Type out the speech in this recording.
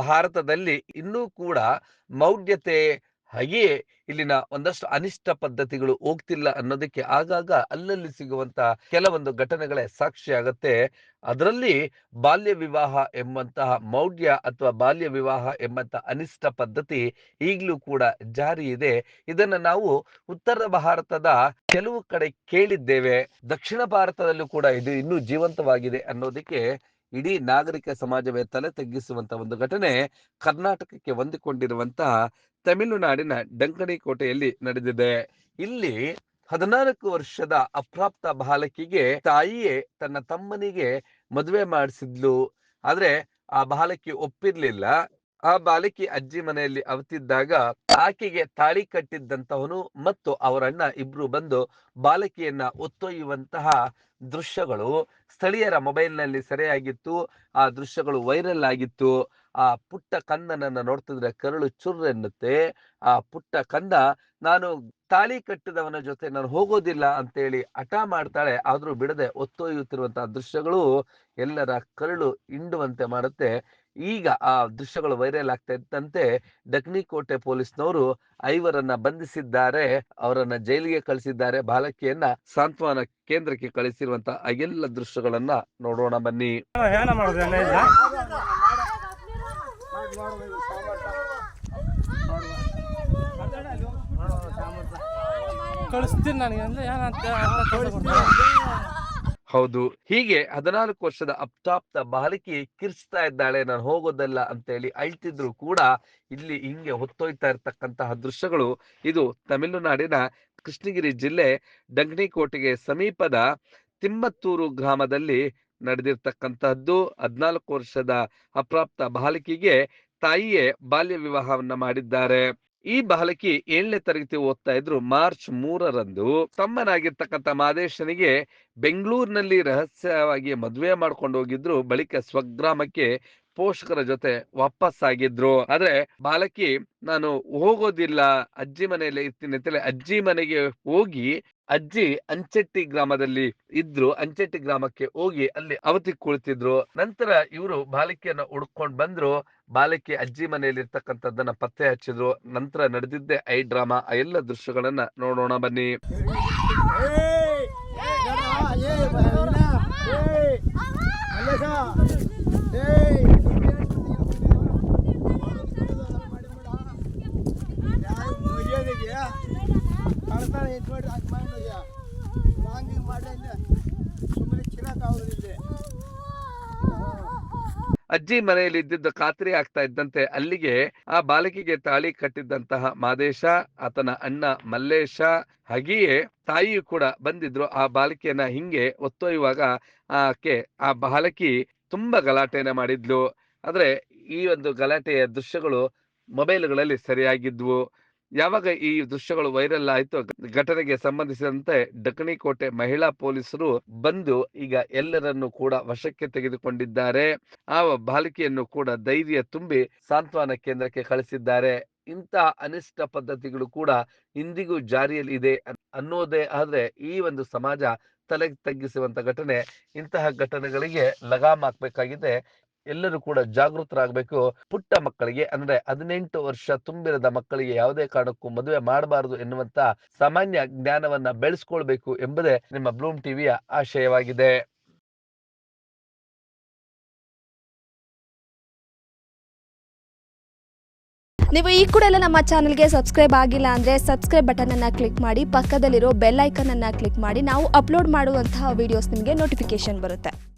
ಭಾರತದಲ್ಲಿ ಇನ್ನೂ ಕೂಡ ಮೌಢ್ಯತೆ ಹಾಗೆಯೇ ಇಲ್ಲಿನ ಒಂದಷ್ಟು ಅನಿಷ್ಟ ಪದ್ಧತಿಗಳು ಹೋಗ್ತಿಲ್ಲ ಅನ್ನೋದಕ್ಕೆ ಆಗಾಗ ಅಲ್ಲಲ್ಲಿ ಸಿಗುವಂತ ಕೆಲವೊಂದು ಘಟನೆಗಳೇ ಸಾಕ್ಷಿ ಆಗತ್ತೆ. ಅದರಲ್ಲಿ ಬಾಲ್ಯ ವಿವಾಹ ಎಂಬಂತಹ ಮೌಢ್ಯ ಅಥವಾ ಬಾಲ್ಯ ವಿವಾಹ ಎಂಬಂತಹ ಅನಿಷ್ಟ ಪದ್ಧತಿ ಈಗಲೂ ಕೂಡ ಜಾರಿ ಇದೆ. ಇದನ್ನ ನಾವು ಉತ್ತರ ಭಾರತದ ಕೆಲವು ಕಡೆ ಕೇಳಿದ್ದೇವೆ. ದಕ್ಷಿಣ ಭಾರತದಲ್ಲೂ ಕೂಡ ಇದು ಇನ್ನೂ ಜೀವಂತವಾಗಿದೆ ಅನ್ನೋದಕ್ಕೆ ಇಡೀ ನಾಗರಿಕ ಸಮಾಜವೇ ತಲೆ ತಗ್ಗಿಸುವಂತ ಒಂದು ಘಟನೆ ಕರ್ನಾಟಕಕ್ಕೆ ಹೊಂದಿಕೊಂಡಿರುವಂತಹ ತಮಿಳುನಾಡಿನ ಡಂಕಣಿ ಕೋಟೆಯಲ್ಲಿ ನಡೆದಿದೆ. ಇಲ್ಲಿ ಹದಿನಾಲ್ಕು ವರ್ಷದ ಅಪ್ರಾಪ್ತ ಬಾಲಕಿಗೆ ತಾಯಿಯೇ ತನ್ನ ತಮ್ಮನಿಗೆ ಮದುವೆ ಮಾಡಿಸಿದ್ಲು. ಆದ್ರೆ ಆ ಬಾಲಕಿ ಒಪ್ಪಿರ್ಲಿಲ್ಲ. ಆ ಬಾಲಕಿ ಅಜ್ಜಿ ಮನೆಯಲ್ಲಿ ಅವತಿದ್ದಾಗ ಆಕೆಗೆ ತಾಳಿ ಕಟ್ಟಿದ್ದಂತವನು ಮತ್ತು ಅವರಣ್ಣ ಇಬ್ರು ಬಂದು ಬಾಲಕಿಯನ್ನ ಒತ್ತೊಯ್ಯುವಂತಹ ದೃಶ್ಯಗಳು ಸ್ಥಳೀಯರ ಮೊಬೈಲ್ನಲ್ಲಿ ಸೆರೆಯಾಗಿತ್ತು. ಆ ದೃಶ್ಯಗಳು ವೈರಲ್ ಆಗಿತ್ತು. ಆ ಪುಟ್ಟ ಕಂದನನ್ನ ನೋಡ್ತಿದ್ರೆ ಕರಳು ಚುರ್ ಎನ್ನುತ್ತೆ ಆ ಪುಟ್ಟ ಕಂದ ನಾನು ತಾಳಿ ಕಟ್ಟಿದವನ ಜೊತೆ ನಾನು ಹೋಗೋದಿಲ್ಲ ಅಂತೇಳಿ ಹಠ ಮಾಡ್ತಾಳೆ. ಆದ್ರೂ ಬಿಡದೆ ಒತ್ತೊಯ್ಯುತ್ತಿರುವಂತಹ ದೃಶ್ಯಗಳು ಎಲ್ಲರ ಕರಳು ಇಂಡುವಂತೆ ಮಾಡುತ್ತೆ. ಈಗ ಆ ದೃಶ್ಯಗಳು ವೈರಲ್ ಆಗ್ತಾ ಇದ್ದಂತೆ ಡಕ್ನಿಕೋಟೆ ಪೊಲೀಸ್ನವರು ಐವರನ್ನ ಬಂಧಿಸಿದ್ದಾರೆ, ಅವರನ್ನ ಜೈಲಿಗೆ ಕಳಿಸಿದ್ದಾರೆ. ಬಾಲಕಿಯನ್ನ ಸಾಂತ್ವನ ಕೇಂದ್ರಕ್ಕೆ ಕಳಿಸಿರುವಂತ ಎಲ್ಲ ದೃಶ್ಯಗಳನ್ನ ನೋಡೋಣ ಬನ್ನಿ. ಕಳಿಸ್ತೀನಿ ನನಗೆ ಅಂದ್ರೆ ಏನಂತ. ಹೌದು. ಹೀಗೆ ಹದಿನಾಲ್ಕು ವರ್ಷದ ಅಪ್ತಾಪ್ತ ಬಾಲಕಿ ಕಿರ್ಚ್ತಾ ಇದ್ದಾಳೆ, ನಾನು ಹೋಗೋದಲ್ಲ ಅಂತ ಹೇಳಿ ಅಳ್ತಿದ್ರು ಕೂಡ ಇಲ್ಲಿ ಹಿಂಗೆ ಹೊತ್ತೊಯ್ತಾ ಇರ್ತಕ್ಕಂತಹ ದೃಶ್ಯಗಳು. ಇದು ತಮಿಳುನಾಡಿನ ಕೃಷ್ಣಗಿರಿ ಜಿಲ್ಲೆ ಡಂಗಣಿಕೋಟೆಗೆ ಸಮೀಪದ ತಿಮ್ಮತ್ತೂರು ಗ್ರಾಮದಲ್ಲಿ ನಡೆದಿರ್ತಕ್ಕಂತಹದ್ದು ಹದಿನಾಲ್ಕು ವರ್ಷದ ಅಪ್ರಾಪ್ತ ಬಾಲಕಿಗೆ ತಾಯಿಯೇ ಬಾಲ್ಯ ವಿವಾಹವನ್ನ ಮಾಡಿದ್ದಾರೆ. ಈ ಬಾಲಕಿ ಏಳನೇ ತರಗತಿ ಓದ್ತಾ ಇದ್ರು ಮಾರ್ಚ್ ಮೂರರಂದು. ತಮ್ಮನಾಗಿರ್ತಕ್ಕಂಥ ಮಾದೇಶನಿಗೆ ಬೆಂಗಳೂರಿನಲ್ಲಿ ರಹಸ್ಯವಾಗಿ ಮದುವೆ ಮಾಡ್ಕೊಂಡು ಹೋಗಿದ್ರು. ಬಳಿಕ ಸ್ವಗ್ರಾಮಕ್ಕೆ ಪೋಷಕರ ಜೊತೆ ವಾಪಸ್ ಆಗಿದ್ರು ಆದ್ರೆ ಬಾಲಕಿ, ನಾನು ಹೋಗೋದಿಲ್ಲ, ಅಜ್ಜಿ ಮನೆಯಲ್ಲೇ ಇರ್ತೀನಿ ಅಂತೇಳಿ ಅಜ್ಜಿ ಮನೆಗೆ ಹೋಗಿ ಅಜ್ಜಿ ಅಂಚೆಟ್ಟಿ ಗ್ರಾಮದಲ್ಲಿ ಇದ್ರು. ಅಂಚೆಟ್ಟಿ ಗ್ರಾಮಕ್ಕೆ ಹೋಗಿ ಅಲ್ಲಿ ಅವತಿ ಕುಳಿತಿದ್ರು. ನಂತರ ಇವರು ಬಾಲಕಿಯನ್ನ ಹುಡ್ಕೊಂಡ್ ಬಂದ್ರು. ಬಾಲಕಿ ಅಜ್ಜಿ ಮನೆಯಲ್ಲಿ ಇರ್ತಕ್ಕಂಥದ್ದನ್ನ ಪತ್ತೆ ಹಚ್ಚಿದ್ರು. ನಂತರ ನಡೆದಿದ್ದೆ ಐ ಡ್ರಾಮಾ. ಆ ಎಲ್ಲ ದೃಶ್ಯಗಳನ್ನ ನೋಡೋಣ ಬನ್ನಿ. ಅಜ್ಜಿ ಮನೆಯಲ್ಲಿ ಇದ್ದಿದ್ದ ಖಾತ್ರಿ ಆಗ್ತಾ ಇದ್ದಂತೆ ಅಲ್ಲಿಗೆ ಆ ಬಾಲಕಿಗೆ ತಾಳಿ ಕಟ್ಟಿದ್ದಂತಹ ಮಾದೇಶ, ಆತನ ಅಣ್ಣ ಮಲ್ಲೇಶ, ಹಾಗೆಯೇ ತಾಯಿಯು ಕೂಡ ಬಂದಿದ್ರು. ಆ ಬಾಲಕಿಯನ್ನ ಹಿಂಗೆ ಒತ್ತೊಯ್ಯುವಾಗ ಆಕೆ, ಆ ಬಾಲಕಿ ತುಂಬಾ ಗಲಾಟೆಯನ್ನ ಮಾಡಿದ್ಲು. ಆದ್ರೆ ಈ ಒಂದು ಗಲಾಟೆಯ ದೃಶ್ಯಗಳು ಮೊಬೈಲ್ಗಳಲ್ಲಿ ಸರಿಯಾಗಿದ್ವು. ಯಾವಾಗ ಈ ದೃಶ್ಯಗಳು ವೈರಲ್ ಆಯ್ತು ಘಟನೆಗೆ ಸಂಬಂಧಿಸಿದಂತೆ ಡಕಣಿ ಕೋಟೆ ಮಹಿಳಾ ಪೊಲೀಸರು ಬಂದು ಈಗ ಎಲ್ಲರನ್ನು ಕೂಡ ವಶಕ್ಕೆ ತೆಗೆದುಕೊಂಡಿದ್ದಾರೆ. ಆ ಬಾಲಿಕೆಯನ್ನು ಕೂಡ ಧೈರ್ಯ ತುಂಬಿ ಸಾಂತ್ವನ ಕೇಂದ್ರಕ್ಕೆ ಕಳಿಸಿದ್ದಾರೆ. ಇಂತಹ ಅನಿಷ್ಟ ಪದ್ಧತಿಗಳು ಕೂಡ ಇಂದಿಗೂ ಜಾರಿಯಲ್ಲಿ ಇದೆ ಅನ್- ಅನ್ನೋದೇ ಆದ್ರೆ ಈ ಒಂದು ಸಮಾಜ ತಲೆ ತಗ್ಗಿಸುವಂತ ಘಟನೆ ಇಂತಹ ಘಟನೆಗಳಿಗೆ ಲಗಾಮ್ ಹಾಕ್ಬೇಕಾಗಿದೆ. ಎಲ್ಲರೂ ಕೂಡ ಜಾಗೃತರಾಗಬೇಕು. ಪುಟ್ಟ ಮಕ್ಕಳಿಗೆ ಅಂದ್ರೆ ಹದಿನೆಂಟು ವರ್ಷ ತುಂಬಿರದ ಮಕ್ಕಳಿಗೆ ಯಾವುದೇ ಕಾರಣಕ್ಕೂ ಮದುವೆ ಮಾಡಬಾರದು ಎನ್ನುವಂತ ಸಾಮಾನ್ಯ ಜ್ಞಾನವನ್ನ ಬೆಳೆಸ್ಕೊಳ್ಬೇಕು ಎಂಬುದೇ ನಿಮ್ಮ ಬ್ಲೂಮ್ ಟಿವಿಯ ಆಶಯವಾಗಿದೆ. ನೀವು ಈ ಕೂಡ ಎಲ್ಲ ನಮ್ಮ ಚಾನಲ್ಗೆ ಸಬ್ಸ್ಕ್ರೈಬ್ ಆಗಿಲ್ಲ ಅಂದರೆ ಸಬ್ಸ್ಕ್ರೈಬ್ ಬಟನನ್ನು ಕ್ಲಿಕ್ ಮಾಡಿ, ಪಕ್ಕದಲ್ಲಿರೋ ಬೆಲ್ ಐಕನನ್ನು ಕ್ಲಿಕ್ ಮಾಡಿ, ನಾವು ಅಪ್ಲೋಡ್ ಮಾಡುವಂತಹ ವೀಡಿಯೋಸ್ ನಿಮಗೆ ನೋಟಿಫಿಕೇಶನ್ ಬರುತ್ತೆ.